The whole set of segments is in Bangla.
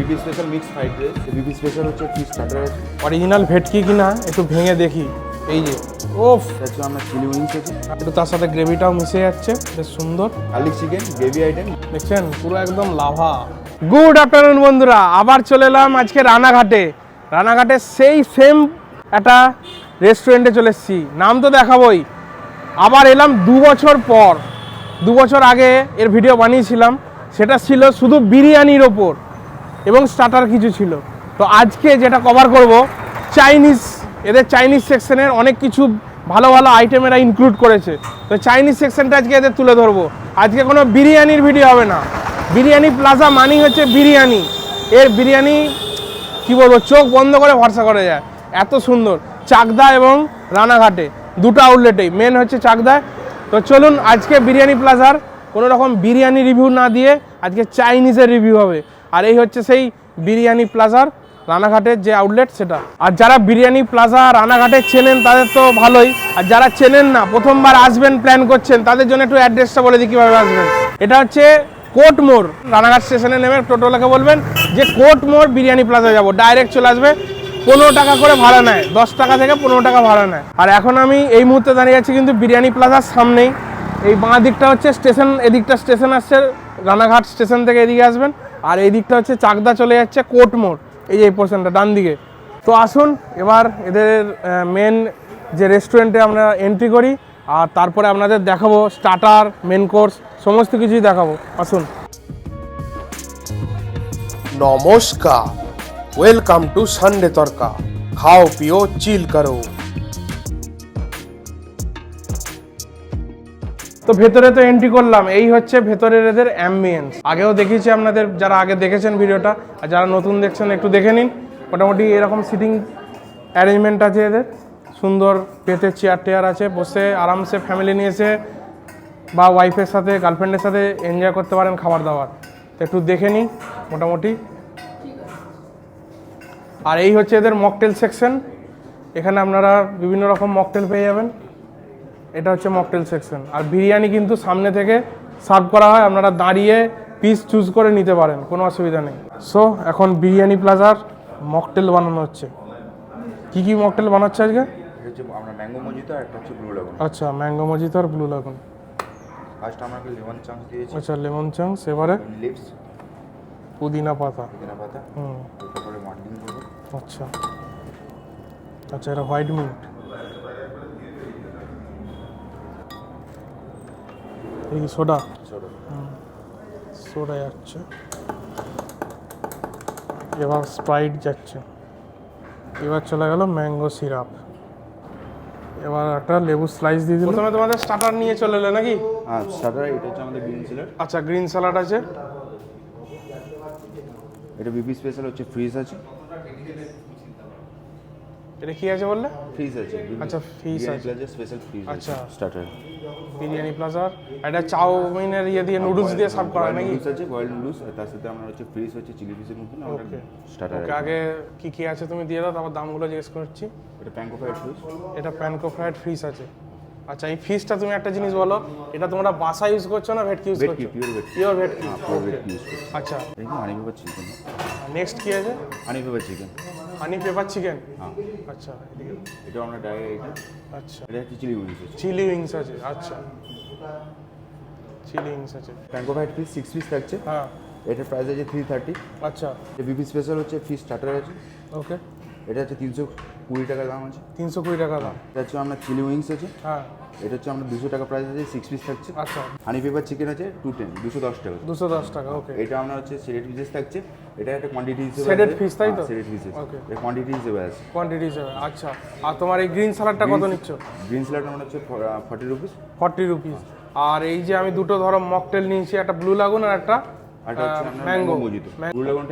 BP special mix fried rice. BP special হচ্ছে ফিশ স্টার্টার আছে অরিজিনাল ভেটকি কিনা একটু ভেঙে দেখি। এই যে ওফ এটা আমরা চিলি উইংস আছে। একটু তার সাথে গ্রেভিটাও মিশে যাচ্ছে বেশ সুন্দর। গার্লিক চিকেন গ্রেভি আইটেম দেখছেন? পুরো একদম লাভা। গুড আফটারনুন বন্ধুরা আবার চলে এলাম আজকে রানাঘাটে। রানাঘাটে সেই সেম একটা রেস্টুরেন্টে চলে এসেছি। নাম তো দেখাবোই। আবার এলাম দু বছর পর। দু বছর আগে এর ভিডিও বানিয়েছিলাম। সেটা ছিল শুধু বিরিয়ানির ওপর। এবং স্টার্টার কিছু ছিল। তো আজকে যেটা কভার করব চাইনিজ এদের চাইনিজ সেকশনের অনেক কিছু ভালো ভালো আইটেম এরা ইনক্লুড করেছে। তো চাইনিজ সেকশনটা আজকে এদের তুলে ধরবো। আজকে কোনো বিরিয়ানির ভিডিও হবে না। বিরিয়ানি প্লাজা মানি হচ্ছে বিরিয়ানি। এর বিরিয়ানি, কি বলব, চোখ বন্ধ করে ভরসা করে যায়। এত সুন্দর। চাকদা এবং রানাঘাটে, দুটো আউটলেটেই মেন হচ্ছে চাকদায় তো চলুন আজকে বিরিয়ানি প্লাজার কোনো রকম বিরিয়ানি রিভিউ না দিয়ে আজকে চাইনিজের রিভিউ হবে। আর এই হচ্ছে সেই বিরিয়ানি প্লাজার রানাঘাটের যে আউটলেট সেটা। আর যারা বিরিয়ানি প্লাজা রানাঘাটে চেনেন, তাদের তো ভালোই। আর যারা চেনেন না, প্রথমবার আসবেন প্ল্যান করছেন, তাদের জন্য একটু অ্যাড্রেসটা বলে দিই কীভাবে আসবেন। এটা হচ্ছে কোর্ট মোড়। রানাঘাট স্টেশনে নেমে টোটোলাকে বলবেন যে কোর্ট মোড় বিরিয়ানি প্লাজা যাব। ডাইরেক্ট চলে আসবে, পনেরো টাকা করে ভাড়া নেয়। দশ টাকা থেকে পনেরো টাকা ভাড়া নেয়। আর এখন আমি এই মুহূর্তে দাঁড়িয়ে আছি কিন্তু বিরিয়ানি প্লাজার সামনেই। এই বাঁ দিকটা হচ্ছে স্টেশন, এদিকটা স্টেশন আসছে, রানাঘাট স্টেশন থেকে এদিকে আসবেন। আর এই দিকটা হচ্ছে চাকদা চলে যাচ্ছে কোর্ট মোড়। এই যে এই পোর্শনটা ডান দিকে। তো আসুন, এবার এদের মেন যে রেস্টুরেন্টে আমরা এন্ট্রি করি, আর তারপরে আপনাদের দেখাবো স্টার্টার মেন কোর্স সমস্ত কিছুই দেখাবো। আসুন। নমস্কার। ওয়েলকাম টু সানডে তরকা খাও, পিও চিল করো। তো ভেতরে তো এন্ট্রি করলাম, এই হচ্ছে ভেতরের এদের অ্যাম্বিয়েন্স আগেও দেখিয়েছি আপনাদের, যারা আগে দেখেছেন ভিডিওটা, আর যারা নতুন দেখছেন, একটু দেখে নিন। মোটামুটি এরকম সিটিং অ্যারেঞ্জমেন্ট আছে এদের। সুন্দর পেতে চেয়ার টেয়ার আছে, বসে আরামসে ফ্যামিলি নিয়ে এসে বা ওয়াইফের সাথে গার্লফ্রেন্ডের সাথে এনজয় করতে পারেন খাবার দাবার। তো একটু দেখে নিন, মোটামুটি। আর এই হচ্ছে এদের মকটেল সেকশন এখানে আপনারা বিভিন্ন রকম মকটেল পেয়ে যাবেন। এটা হচ্ছে মকটেল সেকশন। আর বিরিয়ানি কিন্তু সামনে থেকে সার্ভ করা হয় আপনারা দাঁড়িয়ে পিস চুজ করে নিতে পারেন কোনো অসুবিধা নেই। সো এখন বিরিয়ানি প্লাজার মকটেল বানানো হচ্ছে। কি কি মকটেল বানাচ্ছে আজকে? আমরা ম্যাঙ্গো মজিতো আর একটা হচ্ছে ব্লু লাগুন আচ্ছা ম্যাঙ্গো মজিতো আর ব্লু লাগুন ফার্স্ট আমরা লেমন চান্স দিয়েছি। আচ্ছা লেমন চাংস এবারে লিপস পুদিনা পাতা। পুদিনা পাতা। হুম। তারপরে মার্টিন করব আচ্ছা। আচ্ছা এটা হোয়াইট মিন্ট এই সোডা? সোডা। যাচ্ছে। এবার স্প্রাইট যাচ্ছে। এবার চলে গেল ম্যাঙ্গো সিরাপ। এবার একটা লেবু স্লাইস দিয়ে দিল। প্রথমে তোমাদের স্টার্টার নিয়ে চলে এলে নাকি? হ্যাঁ স্টার্টার এটা হচ্ছে আমাদের গ্রিন সিলার আচ্ছা গ্রিন স্যালাড আছে। এটা বিপি স্পেশাল হচ্ছে ফ্রিজ আছে। এটা কি আছে বললে? ফ্রিজ আছে আচ্ছা, fries আছে। প্লাজা স্পেশাল ফ্রিজ আচ্ছা। স্টার্টার বিরিয়ানি প্লাজার এটা চাউমিনের ইয়ে দিয়ে নুডলস দিয়ে সার্ভ করা নাকি? নুডলস আছে বয়েল নুডলস আর তার সাথে আমরা হচ্ছে ফ্রিজ হচ্ছে চিলি ফিশের মতন আমরা ওকে স্টার্টার ওকে আগে কি কি আছে তুমি দিয়ে দাও তারপর দামগুলো জিজ্ঞেস করছি। এটা প্যাঙ্কো ফ্রাইড ফিশ এটা প্যানকো ফ্রাইড ফিশ আছে। আচ্ছা এই ফিশটা তুমি একটা জিনিস বলো এটা তোমরা বাসা ইউজ করছ না ভেটকি ইউজ করছ? পিওর ভেটকি। পিওর ভেটকি। হ্যাঁ আচ্ছা। এটা হানি পেপার চিকেন নেক্সট কি আছে? Honey pepper chicken honey pepper chicken হ্যাঁ। আচ্ছা এটা আমরা ডাইরেক্ট আচ্ছা। এটা চিলি উইংস আছে। চিলি উইংস আছে আচ্ছা। চিলি উইংস আছে। Panko fried piece six piece থাকছে। হ্যাঁ। এটার প্রাইস আছে থ্রি থার্টি আচ্ছা। বিবি স্পেশাল হচ্ছে ফিস স্টার্টার আছে। ওকে এটা হচ্ছে তিনশো কুড়ি টাকা দাম আছে। তিনশো কুড়ি টাকা দাম। এটা হচ্ছে আমরা চিলি উইংস আছে। হ্যাঁ। এটা হচ্ছে আমরা দুশো টাকা প্রাইস আছে সিক্স পিস থাকছে। আচ্ছা। হানি পেপার চিকেন আছে টু টেন দুশো দশ টাকা। দুশো দশ টাকা ওকে এটা আমরা হচ্ছে সেলেট পিসেস থাকছে। এটা একটা কোয়ান্টিটি হিসেবে Shredded fish, তাই তো? সেলেট পিসেস ওকে এটা কোয়ান্টিটি হিসেবে আছে। কোয়ান্টিটি হিসেবে আচ্ছা। আর তোমার এই গ্রিন স্যালাডটা কত নিচ্ছ? গ্রিন স্যালাড আমরা হচ্ছে ফর্টি রুপিস ফর্টি রুপিস আর এই যে আমি দুটো ধরো মকটেল নিয়েছি একটা ব্লু লাগুন আর একটা ম্যাঙ্গো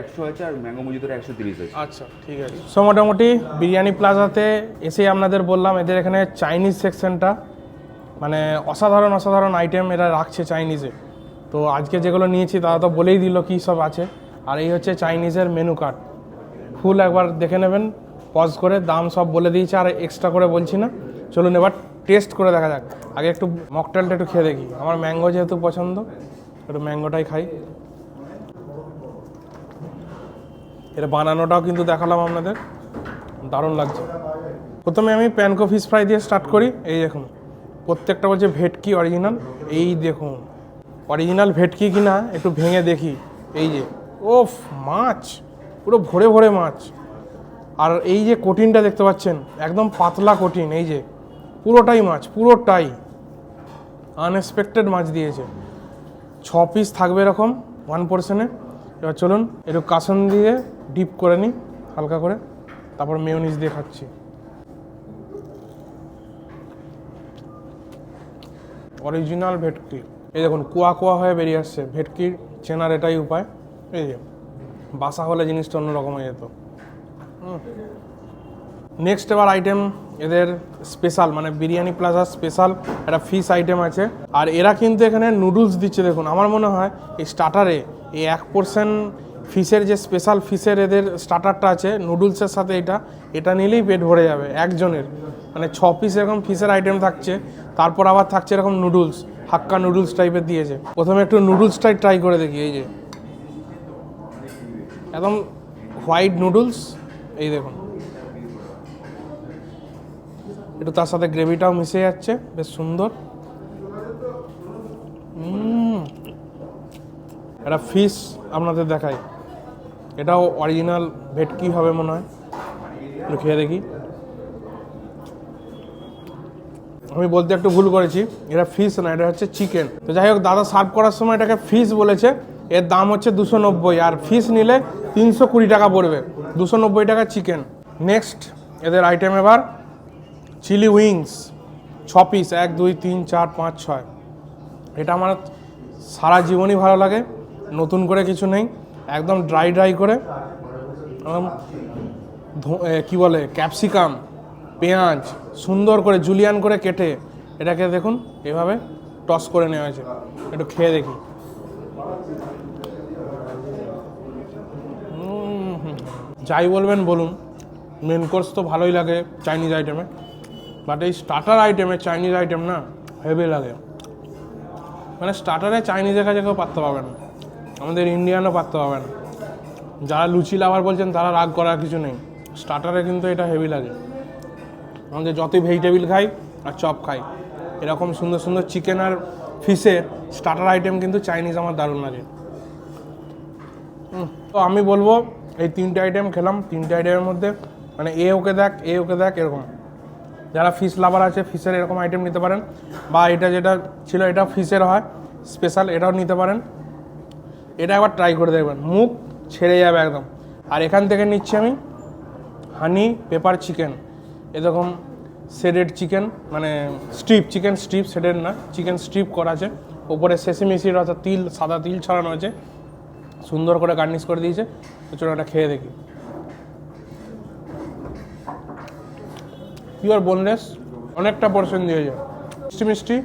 একশো আছে আর ম্যাঙ্গো মজিতোটা একশো তিরিশ আছে আচ্ছা ঠিক আছে। সো মোটামুটি বিরিয়ানি প্লাজাতে এসে আপনাদের বললাম এদের এখানে চাইনিজ সেকশনটা মানে অসাধারণ অসাধারণ আইটেম এরা রাখছে চাইনিজে তো আজকে যেগুলো নিয়েছি তারা তো বলেই দিল কী সব আছে। আর এই হচ্ছে চাইনিজের মেনু কার্ড ফুল একবার দেখে নেবেন পজ করে দাম সব বলে দিয়েছে আর এক্সট্রা করে বলছি না। চলুন এবার টেস্ট করে দেখা যাক। আগে একটু মকটেলটা একটু খেয়ে দেখি। আমার ম্যাঙ্গো যেহেতু পছন্দ একটু ম্যাঙ্গোটাই খাই। এর বানানোটাও কিন্তু দেখালাম আপনাদের। দারুণ লাগছে। প্রথমে আমি প্যানকো ফিশ ফ্রাই দিয়ে স্টার্ট করি। এই দেখুন, প্রত্যেকটা বলছে ভেটকি অরিজিনাল এই দেখুন অরিজিনাল ভেটকি কিনা, একটু ভেঙে দেখি। এই যে ওফ মাছ, পুরো ভরে ভরে মাছ। আর এই যে কঠিনটা দেখতে পাচ্ছেন, একদম পাতলা কঠিন, এই যে, পুরোটাই মাছ, পুরোটাই। আনএক্সপেক্টেড মাছ দিয়েছে। ছ পিস থাকবে এরকম ওয়ান পোর্শনে এবার চলুন একটু কাসন দিয়ে ডিপ করে নিই, হালকা করে। তারপর মেয়নিজ দিয়ে খাচ্ছি। অরিজিনাল ভেটকি। এই দেখুন, কুয়া কুয়া হয়ে বেরিয়ে আসছে। ভেটকির চেনার এটাই উপায়। এই যে, বাসা হলে জিনিসটা অন্যরকম হয়ে যেত। নেক্সট এবার আইটেম এদের স্পেশাল মানে বিরিয়ানি প্লাজা স্পেশাল একটা ফিশ আইটেম আছে। আর এরা কিন্তু এখানে নুডলস দিচ্ছে, দেখুন, আমার মনে হয় এই স্টার্টারে এই এক পার্সেন্ট ফিশের যে স্পেশাল ফিশের এদের স্টার্টারটা আছে নুডলসের সাথে এটা এটা নিলেই পেট ভরে যাবে, একজনের। মানে ছ পিস এরকম ফিশের আইটেম থাকছে, তারপর আবার থাকছে এরকম নুডলস হাক্কা নুডলস টাইপের দিয়েছে। প্রথমে একটু নুডলসটাই ট্রাই করে দেখি, এই যে। একদম হোয়াইট নুডলস এই দেখুন। একটু তার সাথে গ্রেভিটাও মিশে যাচ্ছে, বেশ সুন্দর। একটা ফিশ আপনাদের দেখাই। এটাও অরিজিনাল ভেটকি হবে মনে হয়। একটু খেয়ে দেখি। আমি বলতে একটু ভুল করেছি, এটা ফিশ না, এটা হচ্ছে চিকেন তো যাই হোক, দাদা সার্ভ করার সময় এটাকে ফিশ বলেছে। এর দাম হচ্ছে দুশো নব্বই, আর ফিশ নিলে তিনশো কুড়ি টাকা পড়বে। দুশো নব্বই টাকা চিকেন নেক্সট এদের আইটেম এবার চিলি উইংস, ছ পিস এক, দুই, তিন, চার, পাঁচ, ছয়। এটা আমার সারা জীবনই ভালো লাগে, নতুন করে কিছু নেই, একদম ড্রাই ড্রাই করে। কি বলে ক্যাপসিকাম পেঁয়াজ, সুন্দর করে জুলিয়ান করে কেটে এটাকে দেখুন, এভাবে টস করে নেওয়া হয়েছে। একটু খেয়ে দেখি। যাই বলবেন, বলুন। মেন কোর্স তো ভালোই লাগে চাইনিজ আইটেমে বাট এই স্টার্টার আইটেমে চাইনিজ আইটেম না হেভি লাগে। মানে স্টার্টারে চাইনিজের কাছে কেউ পারতে পারবে না। আমাদের ইন্ডিয়ানও পারতে পারবে না। যারা লুচি লাভার বলছেন, তারা রাগ করার কিছু নেই। স্টার্টারে কিন্তু এটা হেভি লাগে। আমাদের যতই ভেজিটেবিল খাই আর চপ খাই, এরকম সুন্দর সুন্দর চিকেন আর ফিশের স্টার্টার আইটেম কিন্তু চাইনিজ আমার দারুণ লাগে। তো আমি বলব, এই তিনটে আইটেম খেলাম। তিনটে আইটেমের মধ্যে মানে এ ওকে দেখ, এ ওকে দেখ, এরকম। যারা ফিশ লাভার আছে ফিশের এরকম আইটেম নিতে পারেন। বা এটা যেটা ছিল, এটা ফিশের হয় স্পেশাল এটাও নিতে পারেন। এটা একবার ট্রাই করে দেখবেন, মুখ ছেড়ে যাবে একদম। আর এখান থেকে নিচ্ছি আমি হানি পেপার চিকেন এরকম সেডেড চিকেন মানে স্ট্রিপ চিকেন স্ট্রিপ সেডেড না চিকেন স্ট্রিপ করা আছে। ওপরে সেসিমিসির অর্থাৎ তিল, সাদা তিল ছড়ানো আছে। সুন্দর করে গার্নিশ করে দিয়েছে। তো চলো এটা খেয়ে দেখি। পিওর বোনলেস অনেকটা পোর্শন যায়। মিষ্টি মিষ্টি।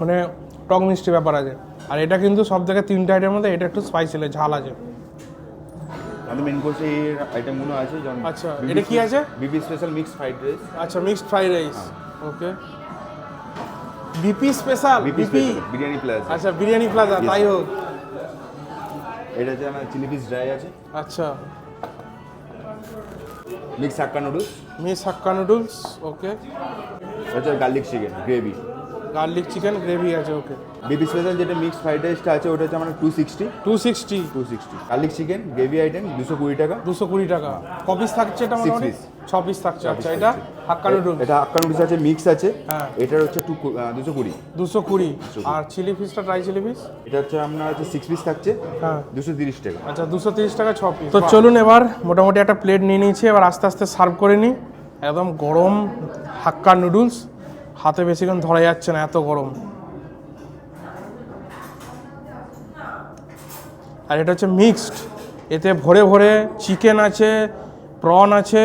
মানে টক মিষ্টি ব্যাপার আছে। আর এটা কিন্তু সব থেকে তিনটে আইটেমের মধ্যে এটা একটু স্পাইসি লাগে ঝাল আছে। আমাদের মেন কোর্সে এই আইটেমগুলো আছে যেমন আচ্ছা, এটা কি আছে? BP special mix fried rice আচ্ছা mixed fried rice okay BP special BP biryani plus আচ্ছা বিরিয়ানি প্লাজা Yes, তাই হোক। এটা আমার চিলি ফিশ ড্রাই আছে। আচ্ছা। Mix hakka noodles mix hakka noodles okay হচ্ছে garlic chicken gravy garlic chicken gravy আছে ওকে বিপি স্পেশাল যেটা মিক্স ফ্রাইড রাইসটা আছে ওটা হচ্ছে আমার two sixty two sixty two sixty garlic chicken gravy item দুশো কুড়ি টাকা। দুশো কুড়ি টাকা। কপিস থাকছে এটা সিক্স piece. ছ পিস থাকছে। আচ্ছা এটা হাক্কা নুডলস এটা হাক্কা নুডলস আছে মিক্স আছে। হ্যাঁ। এটার হচ্ছে টু দুশো কুড়ি। দুশো কুড়ি। আর চিলি ফিশটা ট্রাই চিলি ফিশ এটা হচ্ছে আপনার হচ্ছে সিক্স পিস থাকছে হ্যাঁ। দুশো তিরিশ টাকা। আচ্ছা দুশো তিরিশ টাকা ছ পিস তো চলুন এবার মোটামুটি একটা প্লেট নিয়ে নিয়েছি এবার আস্তে আস্তে সার্ভ করে নিই। একদম গরম হাক্কা নুডলস হাতে বেশিক্ষণ ধরা যাচ্ছে না এত গরম। আর এটা হচ্ছে মিক্সড এতে ভরে ভরে চিকেন আছে প্রন আছে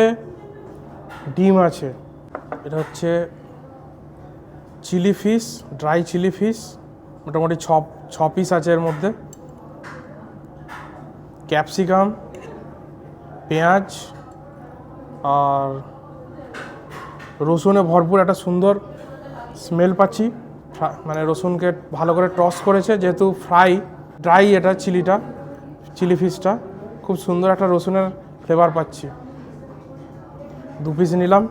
ডিম আছে। এটা হচ্ছে chilli fish, dry chilli fish, মোটামুটি ছ ছ পিস আছে এর মধ্যে। ক্যাপসিকাম, পেঁয়াজ, আর রসুনে ভরপুর একটা সুন্দর স্মেল পাচ্ছি। মানে রসুনকে ভালো করে টস করেছে, যেহেতু ফ্রাই, ড্রাই এটা চিলিটা, চিলি ফিশটা। খুব সুন্দর একটা রসুনের ফ্লেভার পাচ্ছি। দু পিস নিলাম।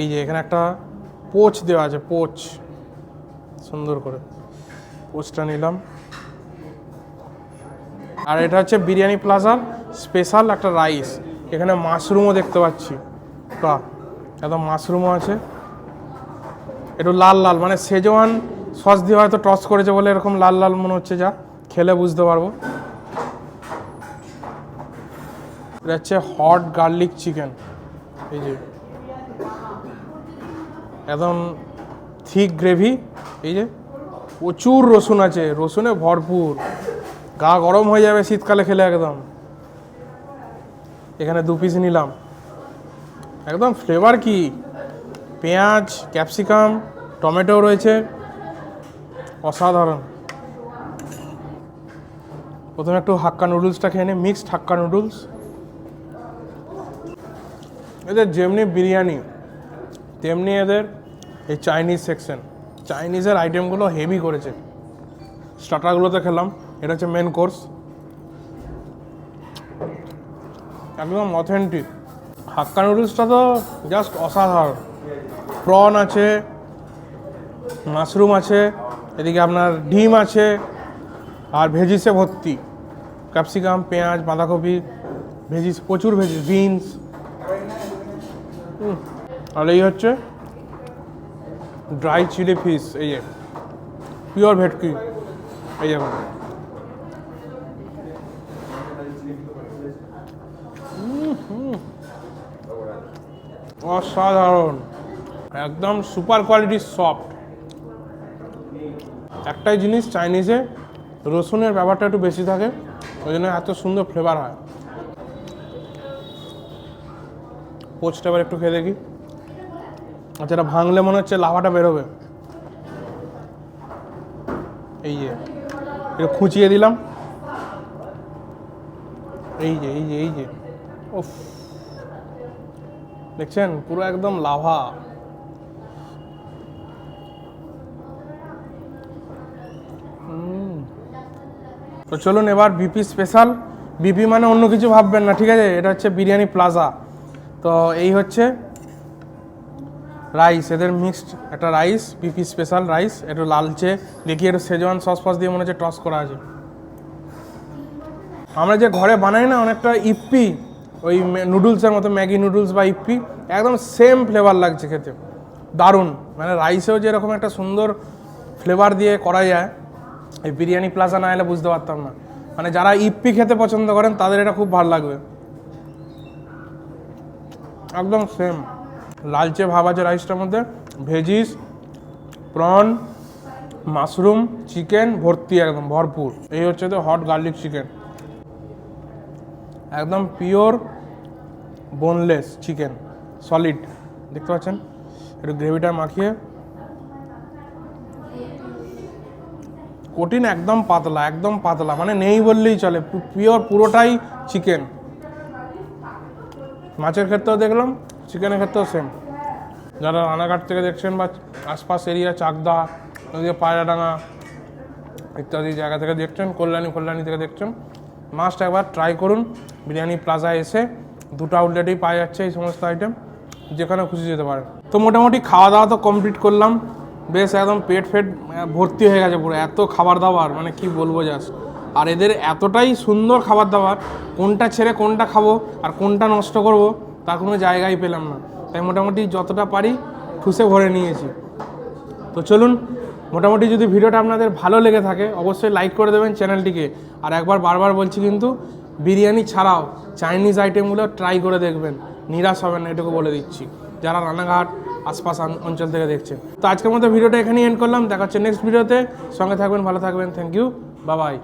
এই যে এখানে একটা পোচ দেওয়া আছে পোচ সুন্দর করে পোচটা নিলাম। আর এটা হচ্ছে বিরিয়ানি প্লাজার স্পেশাল একটা রাইস এখানে মাশরুমও দেখতে পাচ্ছি। বাহ একদম মাশরুমও আছে। একটু লাল লাল মানে সেজওয়ান সস দিয়ে হয়তো টস করেছে বলে এরকম লাল লাল মনে হচ্ছে যা। খেলে বুঝতে পারব। এটা হচ্ছে হট গার্লিক চিকেন এই যে, একদম থিক গ্রেভি এই যে, প্রচুর রসুন আছে, রসুনে ভরপুর। গা গরম হয়ে যাবে শীতকালে খেলে একদম। এখানে দু পিস নিলাম। একদম ফ্লেভার কি? পেঁয়াজ ক্যাপসিকাম টমেটো রয়েছে। অসাধারণ। প্রথমে একটু হাক্কা নুডলসটা খেয়ে নিই মিক্সড হাক্কা নুডলস এদের যেমনি বিরিয়ানি, তেমনি এদের এই চাইনিজ সেকশন চাইনিজের আইটেমগুলো হেভি করেছে। স্টার্টারগুলোতে খেলাম, এটা হচ্ছে মেন কোর্স একদম অথেন্টিক হাক্কা নুডলসটা তো জাস্ট অসাধারণ। প্রন আছে মাশরুম আছে, এদিকে আপনার ডিম আছে, আর ভেজিসে ভর্তি। ক্যাপসিকাম পেঁয়াজ, বাঁধাকপি ভেজিস প্রচুর ভেজিস বিনস আর এই হচ্ছে ড্রাই চিলি ফিশ এই যে পিওর ভেটকি, এই যেমন অসাধারণ, একদম সুপার কোয়ালিটির সফট একটাই জিনিস চাইনিজে, রসুনের ব্যাপারটা একটু বেশি থাকে, ওই জন্য এত সুন্দর ফ্লেভার হয়। পোচটা এবার একটু খেয়ে দেখি। আচ্ছা ভাঙলে মনে হচ্ছে লাভাটা বেরোবে। এই যে, এটা খুঁচিয়ে দিলাম। এই যে এই যে এই যে। ওফ দেখছেন? পুরো একদম লাভা। তো চলুন এবার বিপি স্পেশাল বিপি মানে অন্য কিছু ভাববেন না, ঠিক আছে? এটা হচ্ছে বিরিয়ানি প্লাজা তো এই হচ্ছে রাইস, এদের মিক্সড একটা রাইস বিপি স্পেশাল রাইস, একটু লালচে, দেখি একটু সেজওয়ান সস ফস দিয়ে মনে হচ্ছে টস করা আছে। আমরা যে ঘরে বানাই না, অনেকটা ইপ্পি, ওই নুডলসের মতো, ম্যাগি নুডলস বা ইপ্পি, একদম সেম ফ্লেভার লাগছে খেতে। দারুণ। মানে রাইসেও যেরকম একটা সুন্দর ফ্লেভার দিয়ে করা যায়, এই বিরিয়ানি প্লাজা না এলে বুঝতে পারতাম না। মানে যারা ইপ্পি খেতে পছন্দ করেন, তাদের এটা খুব ভালো লাগবে। একদম সেম লালচে ভাব আছে রাইসটার মধ্যে ভেজিস প্রন মাশরুম চিকেন ভর্তি একদম, ভরপুর। এই হচ্ছে তো হট গার্লিক চিকেন একদম পিওর বোনলেস চিকেন সলিড দেখতে পাচ্ছেন? একটু গ্রেভিটা মাখিয়ে। কঠিন, একদম পাতলা একদম পাতলা মানে নেই বললেই চলে পিওর পুরোটাই চিকেন মাছের ক্ষেত্রেও দেখলাম চিকেনের ক্ষেত্রেও সেম যারা রানাঘাট থেকে দেখছেন বা আশপাশ এরিয়া চাকদা ওদিকে পায়রাডাঙ্গা ইত্যাদি জায়গা থেকে দেখছেন, কল্যাণী কল্যাণী থেকে দেখছেন মাস্ট একবার ট্রাই করুন। বিরিয়ানি প্লাজা এসে দুটো আউটলেটেই পাওয়া যাচ্ছে এই সমস্ত আইটেম যেখানে খুশি যেতে পারেন। তো মোটামুটি খাওয়া দাওয়া তো কমপ্লিট করলাম। বেশ একদম পেট ফেট ভর্তি হয়ে গেছে পুরো। এত খাবার দাবার মানে কি বলব জাস্ট আর এদের এতটাই সুন্দর খাবার দাবার, কোনটা ছেড়ে কোনটা খাব, আর কোনটা নষ্ট করব তার কোনো জায়গাই পেলাম না। তাই মোটামুটি যতটা পারি ঠুসে ভরে নিয়েছি। তো চলুন, মোটামুটি যদি ভিডিওটা আপনাদের ভালো লেগে থাকে, অবশ্যই লাইক করে দেবেন চ্যানেলটিকে। আর একবার, বারবার বলছি কিন্তু, বিরিয়ানি ছাড়াও চাইনিজ আইটেমগুলো ট্রাই করে দেখবেন। নিরাশ হবেন না, এটুকু বলে দিচ্ছি। যারা রানাঘাট, আশপাশ অঞ্চল থেকে দেখছে তো আজকের মতো ভিডিওটা এখানেই এন্ড করলাম। দেখা হচ্ছে নেক্সট ভিডিওতে। সঙ্গে থাকবেন, ভালো থাকবেন। থ্যাংক ইউ বাবাই